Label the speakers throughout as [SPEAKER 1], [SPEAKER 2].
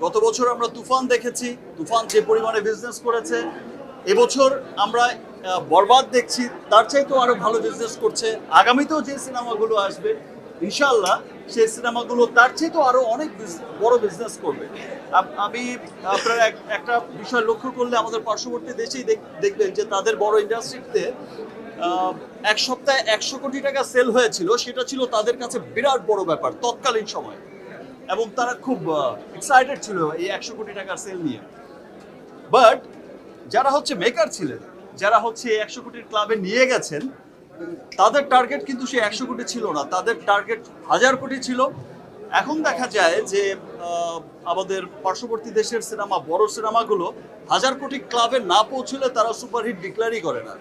[SPEAKER 1] গত বছর আমরা তুফান দেখেছি, তুফান যে পরিমাণে বিজনেস করেছে। এবছর আমরা বরবাদ দেখছি, তার চাইতেও আরও ভালো বিজনেস করছে। আগামীতেও যে সিনেমাগুলো আসবে ইনশাল্লাহ সেই সিনেমাগুলো তার চাইতেও আরও অনেক বড় বিজনেস করবে। আমি, আপনার এক- একটা বিষয় লক্ষ্য করলে আমাদের পার্শ্ববর্তী দেশেই দেখ- দেখবেন যে তাদের বড় ইন্ডাস্ট্রিতে এক সপ্তাহে একশো কোটি টাকা সেল হয়েছিল, সেটা ছিল তাদের কাছে বিরাট বড় ব্যাপার, তৎকালীন সময়। এবং তারা খুব এক্সাইটেড ছিল এই একশো কোটি টাকার সেল নিয়ে। বাট যারা হচ্ছে মেকার ছিলেন, যারা হচ্ছে একশো কোটির ক্লাবে নিয়ে গেছেন, তাদের টার্গেট কিন্তু সে একশো কোটি ছিল না। তাদের টার্গেট হাজার কোটি ছিল। এখন দেখা যায় যে আমাদের পার্শ্ববর্তী দেশের সিনেমা বড় সিনেমাগুলো হাজার কোটি ক্লাবে না পৌঁছলে তারা সুপারহিট ডিক্লারই করে না।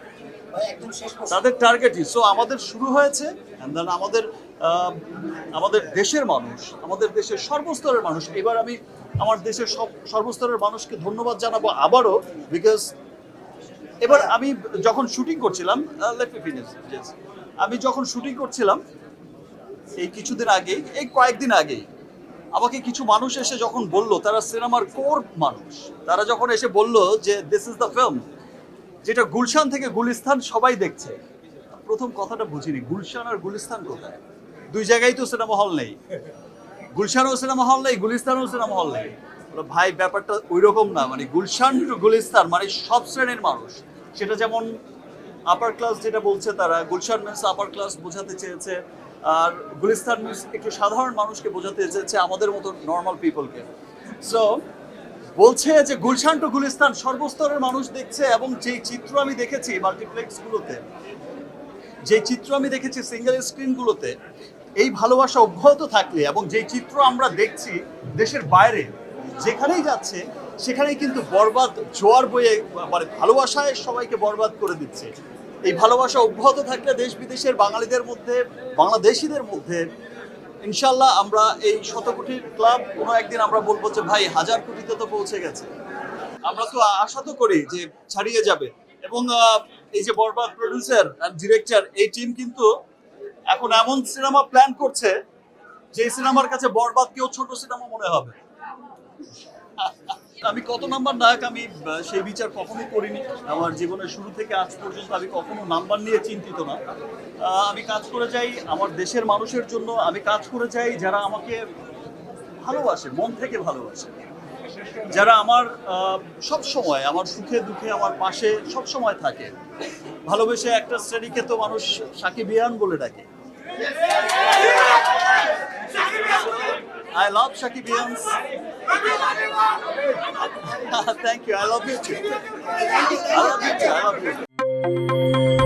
[SPEAKER 1] তাদের টার্গেটই সো আমাদের শুরু হয়েছে আমাদের আমাদের দেশের মানুষ, আমাদের দেশের সর্বস্তরের মানুষ এবার আমি আমার দেশের সব, সর্বস্তরের মানুষকে ধন্যবাদ জানাব আবারও বিকজ এবার আমি যখন শুটিং করছিলাম. আমি যখন শুটিং করছিলাম, এই কিছুদিন আগেই, এই কয়েকদিন আগেই, আমাকে কিছু মানুষ এসে যখন বলল, তারা সিনেমার কোর মানুষ তারা যখন এসে বলল যে দিস ইজ দ্য ফিল্ম যেটা গুলশান থেকে গুলিস্তান সবাই দেখছে। প্রথম কথাটা বুঝিনি, গুলশান আর গুলিস্তান কোথায়? দুই জায়গায় তো সিনেমা হল নেই। গুলশানও সিনেমা হল নেই, গুলিস্তানও সিনেমা হল নেই। ভাই, ব্যাপারটা ওই রকম না মানে গুলশান টু গুলিস্তান মানে সব শ্রেণির মানুষ। সেটা যেমন আপার ক্লাস যেটা বলছে তারা, গুলশান মিন্স আপার ক্লাস বোঝাতে চেয়েছে, আর গুলিস্তান মিন্স একটু সাধারণ মানুষকে বোঝাতে চেয়েছে আমাদের মতো নর্মাল পিপলকে সো বলছে যে গুলশান টু গুলিস্তান সর্বস্তরের মানুষ দেখছে এবং যেই চিত্র আমি দেখেছি মাল্টিপ্লেক্সগুলোতে যে চিত্র আমি দেখেছি সিঙ্গেল স্ক্রিনগুলোতে এই ভালোবাসা অব্যাহত থাকলে এবং যে চিত্র আমরা দেখছি দেশের বাইরে, যেখানেই যাচ্ছে, সেখানেই কিন্তু বরবাদ, জোয়ার বয়ে মানে ভালোবাসায় সবাইকে বরবাদ করে দিচ্ছে। এই ভালোবাসা অব্যাহত থাকলে দেশ বিদেশের বাঙালিদের মধ্যে, বাংলাদেশিদের মধ্যে ইনশাল্লাহ আমরা এই শত কোটির ক্লাব কোনো একদিন আমরা বলব যে, ভাই, হাজার কোটিতে তো পৌঁছে গেছে। আমরা তো আশা তো করি যে ছাড়িয়ে যাবে। এবং এই যে বরবাদ প্রডিউসার আর ডিরেক্টর এই টিম কিন্তু এখন এমন সিনেমা প্ল্যান করছে যে সিনেমার কাছে বরবাদ কেউ ছোট সিনেমা মনে হবে। আমি কত নাম্বার নায়ক আমি সেই বিচার কখনোই করিনি। আমার জীবনের শুরু থেকে আজ পর্যন্ত আমি কখনো নাম্বার নিয়ে চিন্তিত না। আমি কাজ করে যাই আমার দেশের মানুষের জন্য আমি কাজ করে যাই যারা আমাকে ভালোবাসে মন থেকে ভালোবাসে। যারা আমার সব সময় আমার সুখে দুঃখে আমার পাশে সব সময় থাকে। ভালোবেসে একটা শ্রেণীকে তো মানুষ সাকিবিয়ান বলে ডাকে। I love Shakibians. Thank you. I love you too. I love you too. I love you.